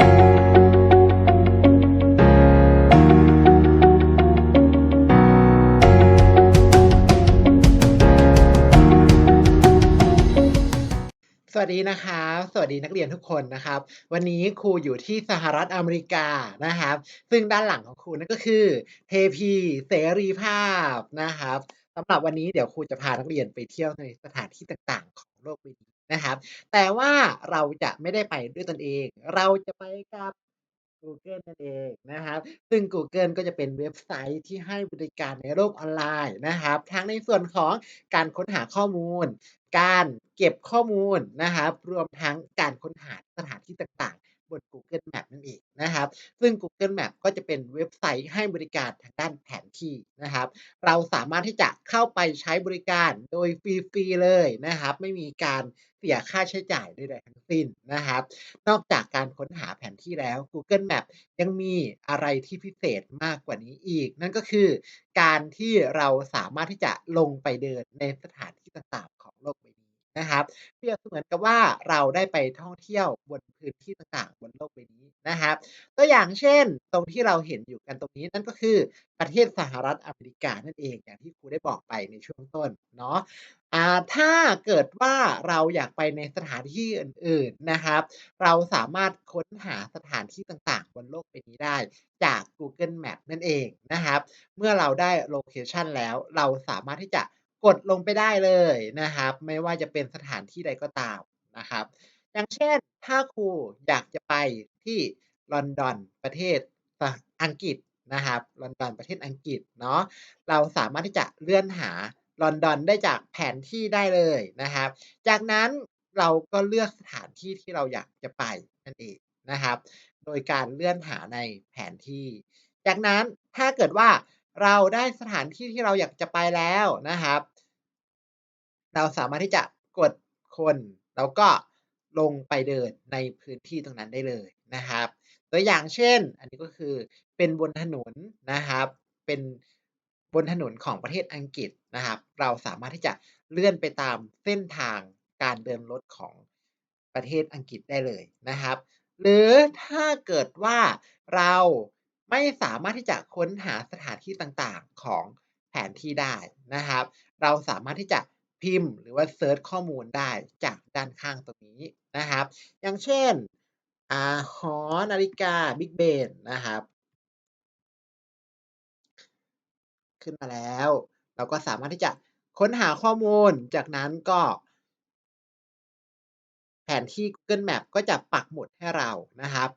สวัสดีนะครับสวัสดีนักเรียนทุกคนนะครับ วันนี้ครูอยู่ที่สหรัฐอเมริกานะครับ ซึ่งด้านหลังของครูนั่นก็คือเทพีเสรีภาพนะครับสำหรับวันนี้เดี๋ยวครูจะพานักเรียนไปเที่ยวในสถานที่ต่างๆ ของโลกใบนี้ นะครับ แต่ว่าเราจะไม่ได้ไปด้วยตนเอง เราจะไปกับกูเกิลนั่นเองนะครับ ซึ่งกูเกิลก็จะเป็นเว็บไซต์ที่ให้บริการในโลกออนไลน์นะครับ ทั้งในส่วนของการค้นหาข้อมูล การเก็บข้อมูลนะครับ รวมทั้งการค้นหาสถานที่ต่าง ๆ บน Google Maps นะครับ ซึ่ง Google Map ก็จะเป็นเว็บไซต์ให้บริการทางด้านแผนที่นะครับ เราสามารถที่จะเข้าไปใช้บริการโดยฟรีๆเลยนะครับ ไม่มีการเสียค่าใช้จ่ายใดๆทั้งสิ้นนะครับ นอกจากการค้นหาแผนที่แล้ว Google Map ยังมีอะไรที่พิเศษมากกว่านี้อีก นั่นก็คือการที่เราสามารถที่จะลงไปเดินในสถานที่ต่าง นะครับเปรียบเสมือนกับว่าเราได้ไปท่องเที่ยวบนพื้นที่ต่างๆ บนโลกใบนี้นะครับ ตัวอย่างเช่นตรงที่เราเห็นอยู่กันตรงนี้นั่นก็คือประเทศสหรัฐอเมริกานั่นเองอย่างที่ครูได้บอกไปในช่วงต้นเนาะถ้าเกิดว่าเราอยากไปในสถานที่อื่นๆนะครับ เราสามารถค้นหาสถานที่ต่างๆ บนโลกใบนี้ได้จาก Google Map นั่นเองนะครับ เมื่อเราได้โลเคชันแล้วเราสามารถที่จะ กดลงไปได้เลยนะครับ ไม่ว่าจะเป็นสถานที่ใดก็ตามนะครับ อย่างเช่นถ้าครูอยากจะไปที่ลอนดอนประเทศอังกฤษนะครับลอนดอนประเทศอังกฤษเนาะเราสามารถที่จะเลื่อนหาลอนดอนได้จากแผนที่ได้เลยนะครับ จากนั้นเราก็เลือกสถานที่ที่เราอยากจะไปนั่นเองนะครับ โดยการเลื่อนหาในแผนที่ จากนั้นถ้าเกิดว่า เราได้สถานที่ที่เราอยากจะไปแล้วนะครับ เราสามารถที่จะกดคนแล้วก็ลงไปเดินในพื้นที่ตรงนั้นได้เลยนะครับ ตัวอย่างเช่น อันนี้ก็คือเป็นบนถนนนะครับ เป็นบนถนนของประเทศอังกฤษนะครับ เราสามารถที่จะเลื่อนไปตามเส้นทางการเดินรถของประเทศอังกฤษได้เลยนะครับ หรือถ้าเกิดว่าเรา ไม่สามารถที่จะค้นหาสถานที่ต่างๆของแผนที่ได้นะครับ เราสามารถที่จะพิมพ์หรือว่าเซิร์ชข้อมูลได้จากด้านข้างตรงนี้นะครับ อย่างเช่นอาหอนาฬิกา Big Ben นนะครับ ขึ้นมาแล้ว เราก็สามารถที่จะค้นหาข้อมูลจากนั้นก็ แผนที่ Google Map ก็จะปักหมุดให้เรานะครับ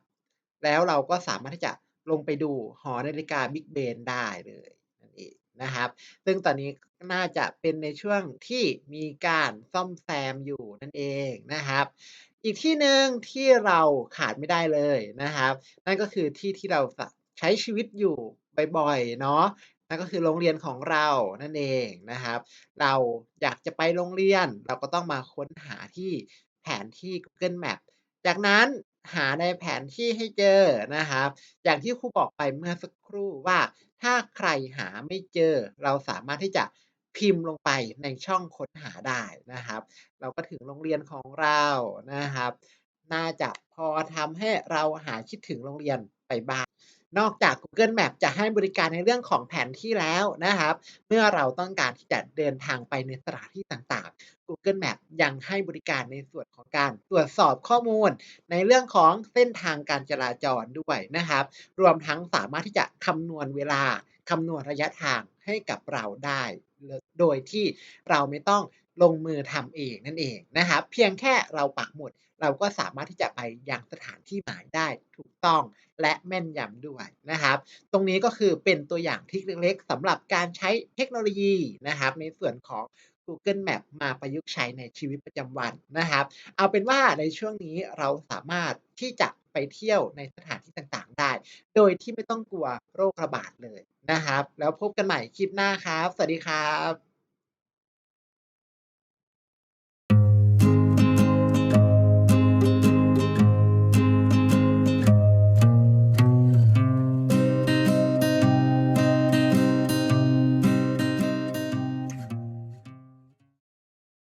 แล้วเราก็สามารถที่จะ ลงไปดูหอนาฬิกา Big Ben ได้เลยนั่นเองนะครับ ซึ่งตอนนี้น่าจะเป็นในช่วงที่มีการซ่อมแซมอยู่นั่นเองนะครับ อีกที่หนึ่งที่เราขาดไม่ได้เลยนะครับ นั่นก็คือที่ที่เราใช้ชีวิตอยู่บ่อยๆเนาะนั่นก็คือโรงเรียนของเรานั่นเองนะครับ เราอยากจะไปโรงเรียน เราก็ต้องมาค้นหาที่แผนที่ Google Map จากนั้น หาในแผนที่ให้เจอนะครับ อย่างที่ครูบอกไปเมื่อสักครู่ว่า ถ้าใครหาไม่เจอ เราสามารถที่จะพิมพ์ลงไปในช่องค้นหาได้นะครับ เราก็ถึงโรงเรียนของเรานะครับ น่าจะพอทำให้เราหาคิดถึงโรงเรียนไปบ้าง นอกจาก Google Map จะให้บริการในเรื่องของแผนที่แล้วนะครับ เมื่อเราต้องการที่จะเดินทางไปในสถานที่ต่างๆ Google Map ยังให้บริการในส่วนของการตรวจสอบข้อมูล ในเรื่องของเส้นทางการจราจรด้วยนะครับ รวมทั้งสามารถที่จะคำนวณเวลาคำนวณระยะทางให้กับเราได้ โดยที่เราไม่ต้อง ลงมือทำเองนั่นเองนะครับเพียงแค่เราปักหมุด เราก็สามารถที่จะไปยังสถานที่หมายได้ถูกต้องและแม่นยำด้วยนะครับ ตรงนี้ก็คือเป็นตัวอย่างทริกเล็กๆสำหรับการใช้เทคโนโลยีนะครับ ในส่วนของ Google Map มาประยุกต์ใช้ในชีวิตประจำวันนะครับ เอาเป็นว่าในช่วงนี้เราสามารถที่จะไปเที่ยวในสถานที่ต่างๆ ได้ โดยที่ไม่ต้องกลัวโรคระบาดเลยนะครับ แล้วพบกันใหม่คลิปหน้าครับ สวัสดีครับ